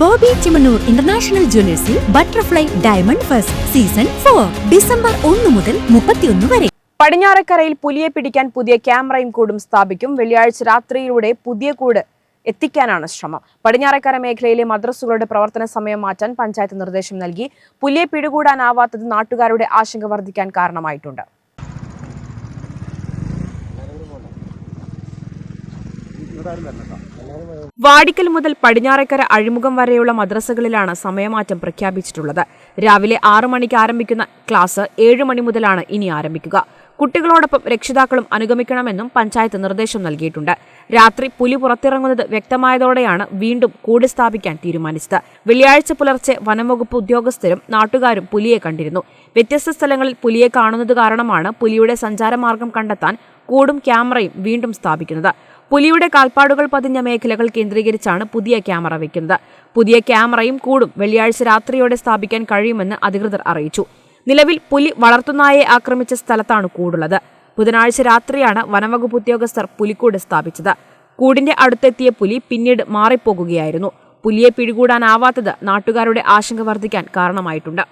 Bobby Chemmanur international ജ്വല്ലേഴ്സിൽ butterfly diamond first season four December ഒന്ന് മുതൽ മുപ്പത്തിയൊന്ന് വരെ. പടിഞ്ഞാറക്കരയിൽ പുലിയെ പിടിക്കാൻ പുതിയ ക്യാമറയും കൂടും സ്ഥാപിക്കും. വെള്ളിയാഴ്ച രാത്രിയിലൂടെ പുതിയ കൂട് എത്തിക്കാനാണ് ശ്രമം. പടിഞ്ഞാറക്കര മേഖലയിലെ മദ്രസുകളുടെ പ്രവർത്തന സമയം മാറ്റാൻ പഞ്ചായത്ത് നിർദ്ദേശം നൽകി. പുലിയെ പിടികൂടാനാവാത്തത് നാട്ടുകാരുടെ ആശങ്ക വർദ്ധിക്കാൻ കാരണമായിട്ടുണ്ട്. വാടിക്കൽ മുതൽ പടിഞ്ഞാറേക്കര അഴിമുഖം വരെയുള്ള മദ്രസകളിലാണ് സമയമാറ്റം പ്രഖ്യാപിച്ചിട്ടുള്ളത്. രാവിലെ ആറു മണിക്ക് ആരംഭിക്കുന്ന ക്ലാസ് ഏഴ് മണി മുതലാണ് ഇനി ആരംഭിക്കുക. കുട്ടികളോടൊപ്പം രക്ഷിതാക്കളും അനുഗമിക്കണമെന്നും പഞ്ചായത്ത് നിർദ്ദേശം നൽകിയിട്ടുണ്ട്. രാത്രി പുലി പുറത്തിറങ്ങുന്നത് വ്യക്തമായതോടെയാണ് വീണ്ടും കൂട് സ്ഥാപിക്കാൻ തീരുമാനിച്ചത്. വെള്ളിയാഴ്ച പുലർച്ചെ വനംവകുപ്പ് ഉദ്യോഗസ്ഥരും നാട്ടുകാരും പുലിയെ കണ്ടിരുന്നു. വ്യത്യസ്ത സ്ഥലങ്ങളിൽ പുലിയെ കാണുന്നത് കാരണമാണ് പുലിയുടെ സഞ്ചാരമാർഗം കണ്ടെത്താൻ കൂടും ക്യാമറയും വീണ്ടും സ്ഥാപിക്കുന്നത്. പുലിയുടെ കാൽപ്പാടുകൾ പതിഞ്ഞ മേഖലകൾ കേന്ദ്രീകരിച്ചാണ് പുതിയ ക്യാമറ വയ്ക്കുന്നത് പുതിയ ക്യാമറയും കൂടും വെള്ളിയാഴ്ച രാത്രിയോടെ സ്ഥാപിക്കാൻ കഴിയുമെന്ന് അധികൃതർ അറിയിച്ചു. നിലവിൽ പുലി വളർത്തുനായെ ആക്രമിച്ച സ്ഥലത്താണ് കൂടുള്ളത്. ബുധനാഴ്ച രാത്രിയാണ് വനംവകുപ്പ് ഉദ്യോഗസ്ഥർ പുലിക്കൂട് സ്ഥാപിച്ചത്. കൂടിന്റെ അടുത്തെത്തിയ പുലി പിന്നീട് മാറിപ്പോകുകയായിരുന്നു. പുലിയെ പിടികൂടാനാവാത്തത് നാട്ടുകാരുടെ ആശങ്ക വർദ്ധിക്കാൻ കാരണമായിട്ടുണ്ട്.